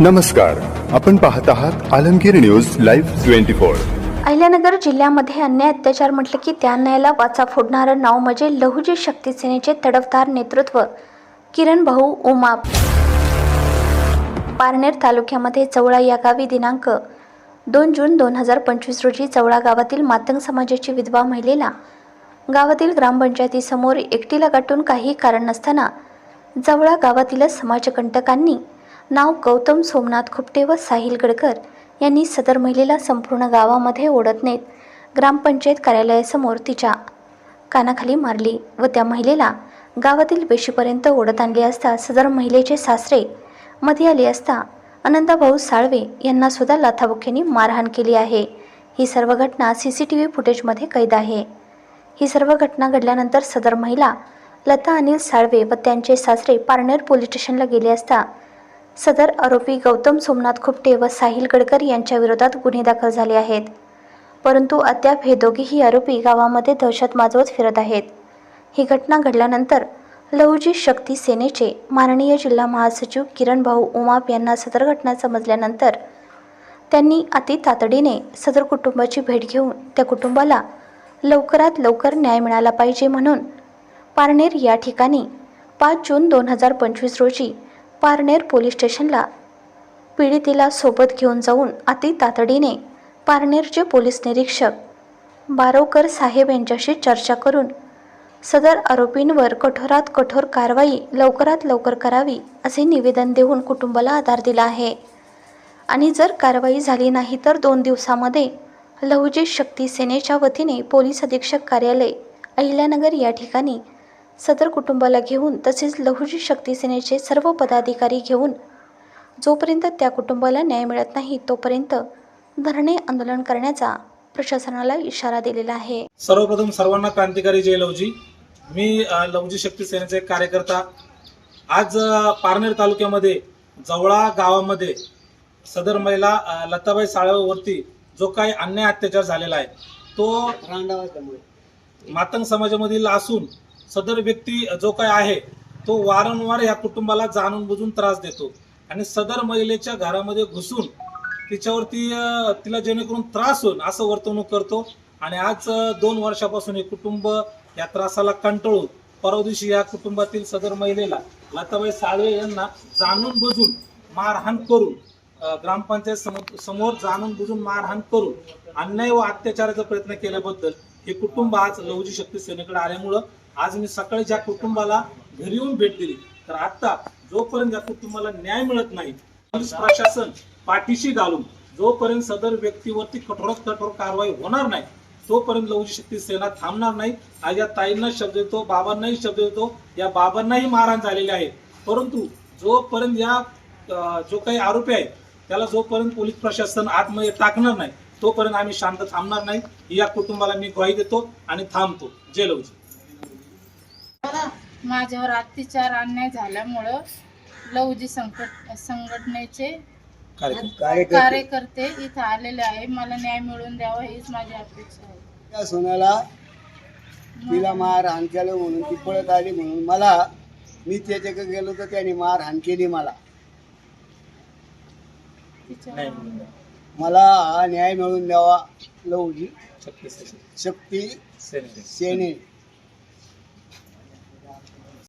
नमस्कार. आपण पाहत आहात Alamgir news live twenty four. Ahilyanagar जिल्ह्यामध्ये अन्याय अत्याचार म्हटलं की त्या अन्यायाला वाचा फोडणारं नाव म्हणजे लहुजी शक्ती सेनेचे तडफदार नेतृत्व किरण भाऊ उमाप पारनेर तालुक्यामध्ये चवळा या गावी दिनांक दोन जून दोन हजार पंचवीस रोजी चवळा गावातील मातंग समाजाची विधवा महिलेला गावातील ग्रामपंचायतीसमोर एकटीला गाठून काही कारण नसताना जवळा गावातीलच समाजकंटकांनी नाव गौतम सोमनाथ खुपटे व साहिल गडकर यांनी सदर महिलेला संपूर्ण गावामध्ये ओढत नेत ग्रामपंचायत कार्यालयासमोर तिच्या कानाखाली मारली व त्या महिलेला गावातील वेशीपर्यंत ओढत आणले असता सदर महिलेचे सासरे मध्ये आले असता अनंदाभाऊ साळवे यांना सुद्धा लाथाबुक्यांनी मारहाण केली आहे. ही सर्व घटना सी सी टी व्ही फुटेजमध्ये कैद आहे. ही सर्व घटना घडल्यानंतर सदर महिला लता अनिल साळवे व त्यांचे सासरे पारनेर पोलीस स्टेशनला गेले असता सदर आरोपी गौतम सोमनाथ खुपटे व साहिल गडकर यांच्या विरोधात गुन्हे दाखल झाले आहेत. परंतु अद्याप हे दोघेही आरोपी गावामध्ये दहशत माजवत फिरत आहेत. ही घटना घडल्यानंतर लहुजी शक्ती सेनेचे माननीय जिल्हा महासचिव किरण भाऊ उमाप यांना सदर घटना समजल्यानंतर त्यांनी अति तातडीने सदर कुटुंबाची भेट घेऊन त्या कुटुंबाला लवकरात लवकर न्याय मिळाला पाहिजे म्हणून पारनेर या ठिकाणी पाच जून दोन हजार पंचवीस रोजी पारनेर पोलीस स्टेशनला. पीडितेला सोबत घेऊन जाऊन अति तातडीने पारनेरचे पोलीस निरीक्षक बारोकर साहेब यांच्याशी चर्चा करून सदर आरोपींवर कठोरात कठोर कारवाई लवकरात लवकर करावी असे निवेदन देऊन कुटुंबाला आधार दिला आहे. आणि जर कारवाई झाली नाही तर दोन दिवसामध्ये लहुजी शक्ती सेनेच्या वतीने पोलीस अधीक्षक कार्यालय अहिल्यानगर या ठिकाणी सदर कुटुंबाला घेऊन तसेच लहुजी शक्ती सेनेचे सर्व पदाधिकारी घेऊन जोपर्यंत त्या कुटुंबाला न्याय मिळत नाही तोपर्यंत धरणे आंदोलन करण्याचा प्रशासनाला इशारा दिलेला आहे. सर्वप्रथम सर्वांना क्रांतिकारी जय लवजी मी लवजी शक्ती सेनेचा एक कार्यकर्ता. आज पारनेर तालुक्यामध्ये जवळा गावामध्ये सदर महिला लताबाई साळवरती जो काही अन्याय अत्याचार झालेला आहे तो मातंग समाजामधील असून सदर व्यक्ती जो काय आहे तो वारंवार या कुटुंबाला जाणून बुजून त्रास देतो. आणि सदर महिलेच्या घरामध्ये घुसून तिच्यावरती तिला जेणेकरून त्रास होईल असं वर्तवणूक करतो. आणि आज दोन वर्षापासून हे कुटुंब या त्रासाला कंटाळून परवा दिवशी या कुटुंबातील सदर महिलेला लताबाई साळवे यांना जाणून बुजून मारहाण करून ग्रामपंचायत समोर जाणून बुजून मारहाण करून अन्याय व अत्याचाराचा प्रयत्न केल्याबद्दल हे कुटुंब आज लवजी शक्ती सेनेकडे आल्यामुळं आज मी सकाळी ज्या कुटुंबाला घरी येऊन भेट दिली तर आता जोपर्यंत या कुटुंबाला न्याय मिळत नाही पोलीस प्रशासन पाठीशी घालून जोपर्यंत सदर व्यक्तीवरती कठोरात कठोर कारवाई होणार नाही तोपर्यंत लवजी शक्ती सेना थांबणार नाही. आज या ताईंना शब्द देतो बाबांनाही शब्द देतो या बाबांनाही मारहाण झालेले आहे. परंतु जोपर्यंत या जो काही आरोपी आहे त्याला जोपर्यंत पोलीस प्रशासन आतमध्ये टाकणार नाही तोपर्यंत आम्ही शांत थांबणार नाही. या कुटुंबाला मी ग्वाही देतो आणि थांबतो. जय लवजी माझ्यावर अत्याचार अन्याय झाल्यामुळं लवजी संकट संघटनेचे कार्यकर्ते इथं आलेले आहे. मला न्याय मिळवून द्यावा हीच माझी अपेक्षा आहे. त्या सोन्याला तिला मार हाण केलं म्हणून ती पळत आली म्हणून. मला मी त्याच्याकडे गेलो तर त्याने मार हाण केली मला. तिच्या मला हा न्याय मिळवून द्यावा लवजी. शक्ती. सेने